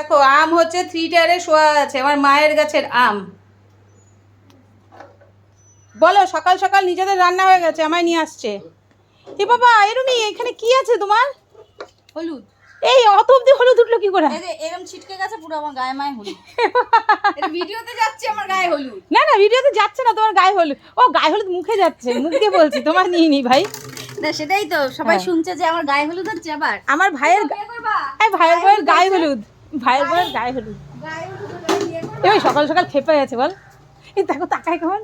দেখো আম হচ্ছে থ্রি টায়ারে শোয়া আছে আমার মায়ের গাছের আম। বলো সকাল সকাল নিজেদের রান্না হয়ে গেছে আমায় নিয়ে আসছে। এ বাবা এরমি এখানে কি আছে তোমার? হলুদ। এই অত অব্দি হলুদ উঠল কি করে? এরম ছিটকে গেছে পুরো আমার গায়ে মায়ে হলুদ। ভিডিওতে যাচ্ছে আমার গায়ে হলুদ। না না ভিডিওতে যাচ্ছে না তোমার গায়ে হলুদ। ও গায়ে হলুদ মুখে যাচ্ছে মুখ দিয়ে বলছি তোমার নিয়ে নি ভাই। না সেটাই তো সবাই হ্যাঁ। শুনছে যে আমার গায়ে হলুদ হচ্ছে আবার। আমার ভাইয়ের ভাইয়ের বউয়ের গায়ে হলুদ। ভাইয়ের বউয়ের গায়ে হলুদ? এই সকাল সকাল খেপে গেছে বল। এই দেখো তাকাই কেমন?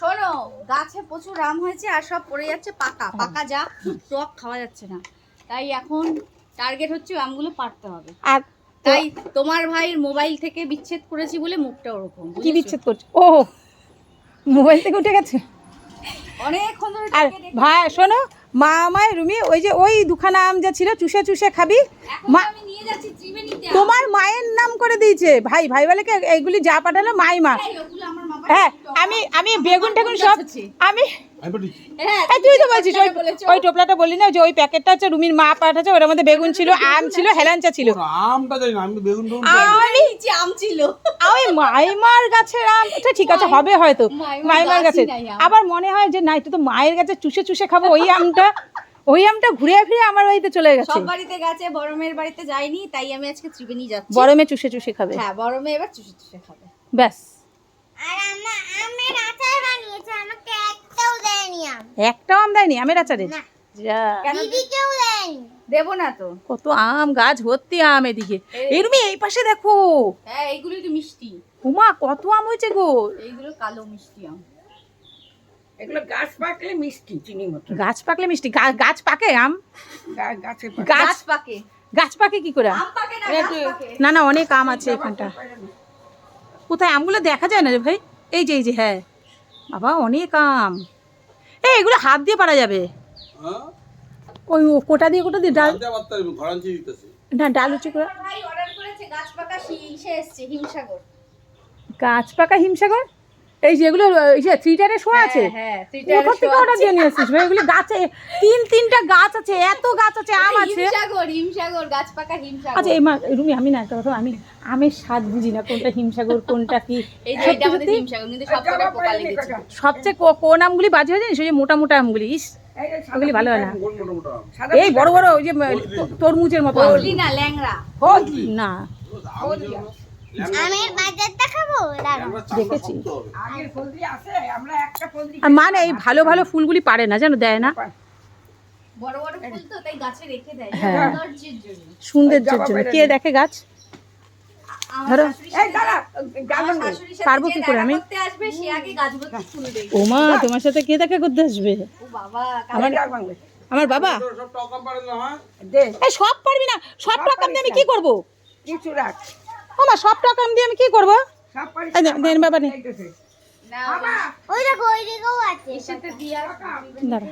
শোনো গাছে প্রচুর আম হয়েছে আর সব পড়ে যাচ্ছে পাকা। পাকা যা টক খাওয়া যাচ্ছে না। তাই এখন টার্গেট হচ্ছে আমগুলো পারতে হবে। আর তাই তোমার ভাইয়ের মোবাইল থেকে বিচ্ছেদ করেছি বলে মুখটা ওরকম কি বিচ্ছেদ করছে? ও মোবাইল থেকে উঠে গেছে? অনেকক্ষণ ধরে আর ভাই শোনো মা আমায় রুমি ওই যে ওই দুখানা আম যা ছিল চুষে চুষে খাবি। মা তোমার মায়ের নাম করে দিয়েছে। ভাই ভাই বলে এইগুলি যা পাঠালো মাই মা হ্যাঁ আমি আমি বেগুন টেগুন সব আমি হ্যাঁ তুই তো বলছিস ওই ওই টোপলাটা বললি না যে ওই প্যাকেটটা হচ্ছে রুমির মা পাঠাচ্ছে ওটার মধ্যে বেগুন ছিল আম ছিল হেলাঞ্চা ছিল। আমটা জানি না আমি বেগুন টেগুন আমি নিচে আম ছিল। ওই মাইমার গাছের আম এটা ঠিক আছে হবে হয়তো মাইমার গাছে আবার মনে হয় যে নাই তো তো মায়ের কাছে চুষে চুষে খাব ওই আমটা ওই আমটা ঘুরে ফিরে আমার বাড়িতে চলে গেছে। সব বাড়িতে গেছে বড় মেয়ের বাড়িতে যাইনি তাই আমি আজকে ত্রিবেণী যাচ্ছি। গরমে চুষে চুষে খাবে। হ্যাঁ বড় মেয়ে এবার চুষে চুষে খাবে। ব্যাস। একটাও আম। দেয়নি? আমের আচারে? দেবো না তো। কত আম গাছ ভর্তি আম এদিকে। এরমি এই পাশে দেখো। হ্যাঁ এইগুলো একটু মিষ্টি। উমা কত আম হয়েছে গো। এইগুলো কালো মিষ্টি আম। এগুলো গাছ পাকলে মিষ্টি চিনি মতো। গাছ পাকলে মিষ্টি। গাছ পাকে আম? গাছে গাছ গাছ পাকে। গাছ পাকে কি করে? আম পাকে না এই গাছ যে- পাকে না না অনেক আম আছে এখানটা। কোথায় আমগুলো দেখা যায় না রে ভাই? এই যে এই যে হ্যাঁ। বাবা অনেক আম। এই এগুলো হাত দিয়ে পারা যাবে। হ্যাঁ? ওই ও কোটা দিয়ে কোটা দিয়ে ডাল না ডাল করেছে গাছ পাকা হিমসাগর। গাছ পাকা হিমসাগর? এই যে এগুলো এই যে থ্রি টায়ারে শোয়া আছে? হ্যাঁ কোথা থেকে অর্ডার দিয়ে নিয়ে এগুলো গাছে তিন তিনটা গাছ আছে এত গাছ আছে আম আছে। হিমসাগর হিমসাগর গাছ পাকা হিমসাগর। আচ্ছা এই মা রুমি আমি না একটা কথা আমি আমের স্বাদ বুঝি না কোনটা হিমসাগর কোনটা কি? এই যে এটা আমাদের হিমসাগর কিন্তু সব কটা পোকা লেগেছে। সবচেয়ে কোন আমগুলি বাজে হয়ে জানিস ওই যে মোটা মোটা আমগুলি ইস ওগুলি ভালো হয় না। এই বড় বড় ওই যে তরমুজের মতো না ল্যাংড়া। না। আমের বাজার দেখেছি। মানে এই ভালো ভালো ফুলগুলি পারে না জানো দেয় না। বড় বড় ফুল তো তাই গাছে রেখে দেয়। হ্যাঁ। সৌন্দর্যের জন্য। কে দেখে গাছ? ধরো। পারব কি করে আমি? করতে আসবে সে আগে গাছ ভর্তি ফুল দেবে। ও মা তোমার সাথে কে দেখা করতে আসবে? বাবা আমার আমার বাবা। তোর সব টক আম পারে না হ্যাঁ? সব পারবি না সব টাকা দিয়ে আমি কি করব? কিছু ও মা সব টাকা দিয়ে আমি কি করব? দেন- বাবা নে দাঁড়া।